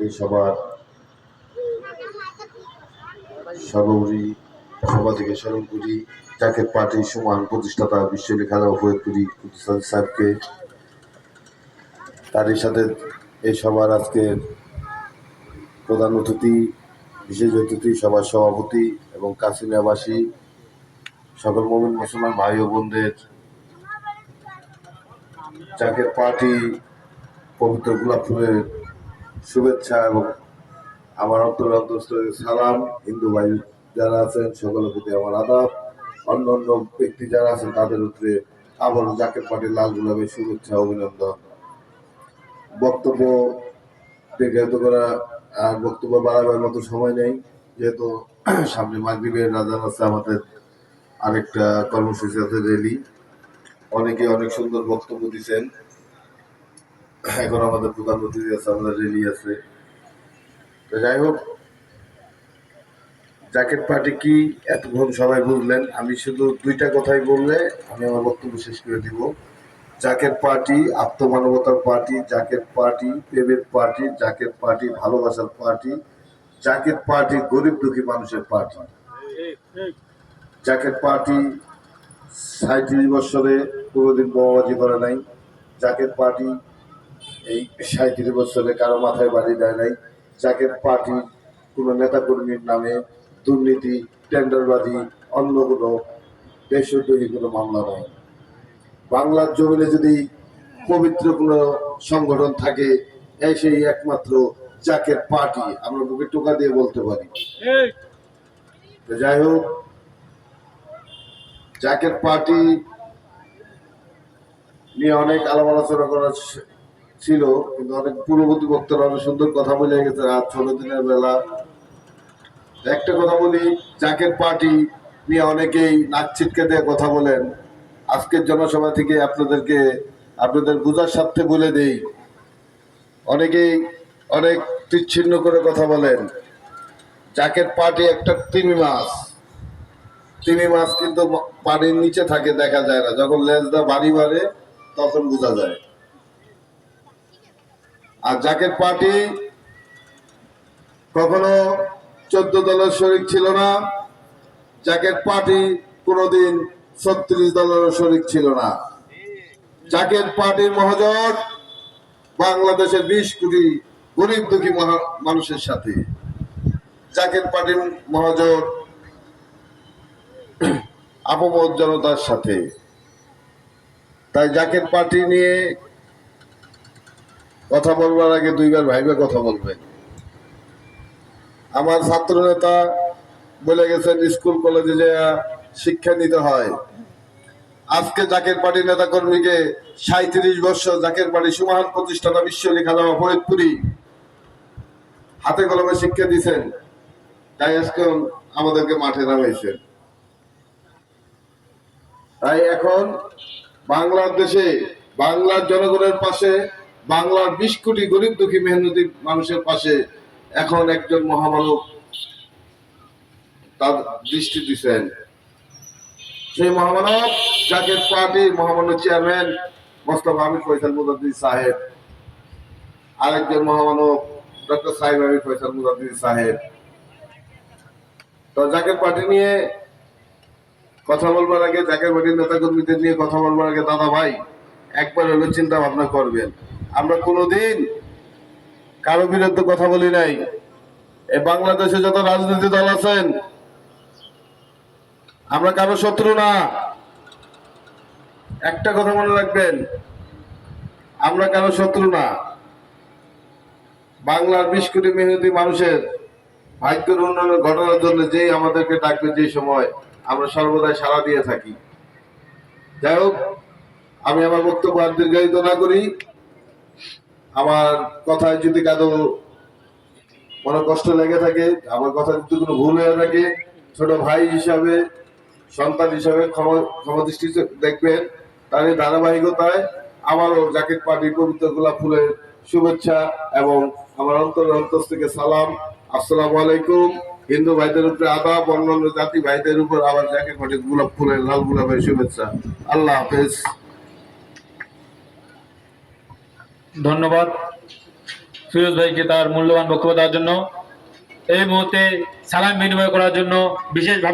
এই সভা থেকে স্মরণ করি জাকের পার্টির সমান প্রতিষ্ঠাতা বিশ্বলী খাজা ফরিদপুরি স্যারকে তারই সাথে এই সবার আজকের প্রধান অতিথি, বিশেষ অতিথি, সবার সভাপতি এবং কাশিনাবাসী সকল মোমিন মুসলমান ভাই ও বোনদের জাকের পার্টি পবিত্র গোলাপ ফুলের শুভেচ্ছা এবং আমার অন্তর অন্তস্থ সালাম। হিন্দু ভাই যারা আছেন, সকলের প্রতি আমার আদাব। অন্য অন্য ব্যক্তি যারা আছেন, তাদের উপরে আবারও জাকের পার্টির লাল গোলাপের শুভেচ্ছা, অভিনন্দন। বক্তব্য বিজ্ঞাত করা আর বক্তব্য বাড়াবার মতো সময় নেই। যেহেতু সামনে মাগরিবের রাজান আছে আমাদের আরেকটা কর্মসূচি আছে রেলি। অনেকে অনেক সুন্দর বক্তব্য দিচ্ছেন এখন আমাদের প্রধানমন্ত্রী আছে আমাদের রেলি আছে। তো যাই হোক জ্যাকেট পার্টি কি এতক্ষণ সবাই বুঝলেন আমি শুধু দুইটা কথাই বললে আমি আমার বক্তব্য শেষ করে দিব। জ্যাকেট পার্টি আত্মমানবতার পার্টি জ্যাকেট পার্টি প্রেমের পার্টি জ্যাকেট পার্টি ভালোবাসার পার্টি জ্যাকেট পার্টি গরিব দুঃখী মানুষের পার্টি। জ্যাকেট পার্টি সাঁত্রিশ বছরে কোনোদিন বোমাবাজি করে নাই জাকের পার্টি এই সাঁত্রিশ বছরে কারও মাথায় বাড়ি দেয় নাই জাকের পার্টি কোনো নেতাকর্মীর নামে দুর্নীতি টেন্ডারবাজি অন্য কোনো দেশদ্রোহী কোনো মামলা নয় বাংলার জমিনে যদি পবিত্র কোনো সংগঠন থাকে সেই একমাত্র জাকের পার্টি আমরা বুকে টোকা দিয়ে বলতে পারি। যাই হোক জাকের পার্টি নিয়ে অনেক আলাপ আলোচনা করা ছিল, কিন্তু অনেক পূর্ববর্তী বক্তারা অনেক সুন্দর কথা বলে গেছে রাত ষোলো দিনের বেলা। একটা কথা বলি, জাকের পার্টি নিয়ে অনেকেই নাক ছিটকে দিয়ে কথা বলেন। আজকের জনসভা থেকে আপনাদেরকে, আপনাদের বোঝার স্বার্থে বলে দেই, অনেকেই অনেক বিচ্ছিন্ন করে কথা বলেন। জাকের পার্টি একটা তিমি মাছ। তিমি মাছ কিন্তু পানির নিচে থাকে, দেখা যায় না। যখন লেজটা বাড়ি বাড়ে তখন বোঝা যায়। আর জাকের পার্টি কখনো চোদ্দ দলের শরিক ছিল না, জাকের পার্টি কোনোদিন ছত্রিশ দলের শরিক ছিল না। জাকের পার্টির মহাজোট বাংলাদেশের বিশ কোটি গরিব দুঃখী মানুষের সাথে। জাকের পার্টির মহাজোট আপমত জনতার সাথে। তাই জাকের পার্টি নিয়ে কথা বলবার আগে দুইবার ভাইবে কথা বলবেন আমার ছাত্র নেতা বলে গেছেন, স্কুল, কলেজে যে শিক্ষা নিতে হয়। আজকে জাকের পার্টি নেতা কর্মীকে সাঁত্রিশ বছর জাকের পার্টি সুমহান প্রতিষ্ঠাতা বিশ্বলী খাজামা ফরিদপুরি হাতে কলমে শিক্ষা দিছেন তাই আজকে আমাদেরকে মাঠে নামাইছেন। তাই এখন বাংলাদেশে, বাংলার জনগণের পাশে, বাংলার বিশ কোটি গরিব দুঃখী মেহনতি মানুষের পাশে এখন একজন মহামানব তার দৃষ্টি দিচ্ছেন। সেই মহামানব জাকের পার্টি মহামানব চেয়ারম্যান মোস্তফা আমির ফয়সাল মুদাদ্দিন সাহেব, আরেকজন মহামানব ডক্টর সাহেব আমির ফয়সাল মুদাদ্দিন সাহেব। তো জাকের পার্টি নিয়ে কথা বলবার আগে জাকের পার্টির নেতা কর্মীদের নিয়ে কথা বলবার আগে, দাদা ভাই, একবার হলো চিন্তা ভাবনা করবেন। আমরা কোনোদিন কারও বিরুদ্ধে কথা বলি নাই। এই বাংলাদেশে যত রাজনীতি দল আছেন, আমরা কারও শত্রু না। একটা কথা মনে রাখবেন, আমরা কারও শত্রু না। বাংলার বিশ কোটি মেহনতি মানুষের ভাগ্যের উন্নয়নের ঘটনার জন্য যেই আমাদেরকে ডাকবে যে সময় আমরা সর্বদাই সাড়া দিয়ে থাকি। যাই হোক, আমি আমার বক্তব্য আর দীর্ঘায়িত না করি। আমার কথায় যদি কারও মনে কষ্ট লেগে থাকে, আমার কথা যদি কোনো ভুল হয়ে থাকে, ছোট ভাই হিসাবে, সন্তান হিসাবে ক্ষমা ক্ষমা দৃষ্টি দেখবেন তার এই ধারাবাহিকতায় আমারও জাকেট পার্টির পবিত্র গোলাপ ফুলের শুভেচ্ছা এবং আমার অন্তর অন্তর থেকে সালাম। আসসালামু আলাইকুম। হিন্দু ভাইদের উপরে আবার অন্যান্য জাতি ভাইদের উপর আবার যাকে ঘটে, গোলাপ ফুলের, লাল গোলাপের শুভেচ্ছা। আল্লাহ হাফেজ। ধন্যবাদ। ফিরোজ ভাইকে তার মূল্যবান বক্তব্য দেওয়ার জন্য। এই মুহূর্তে সালাম বিনিময় করার জন্য বিশেষভাবে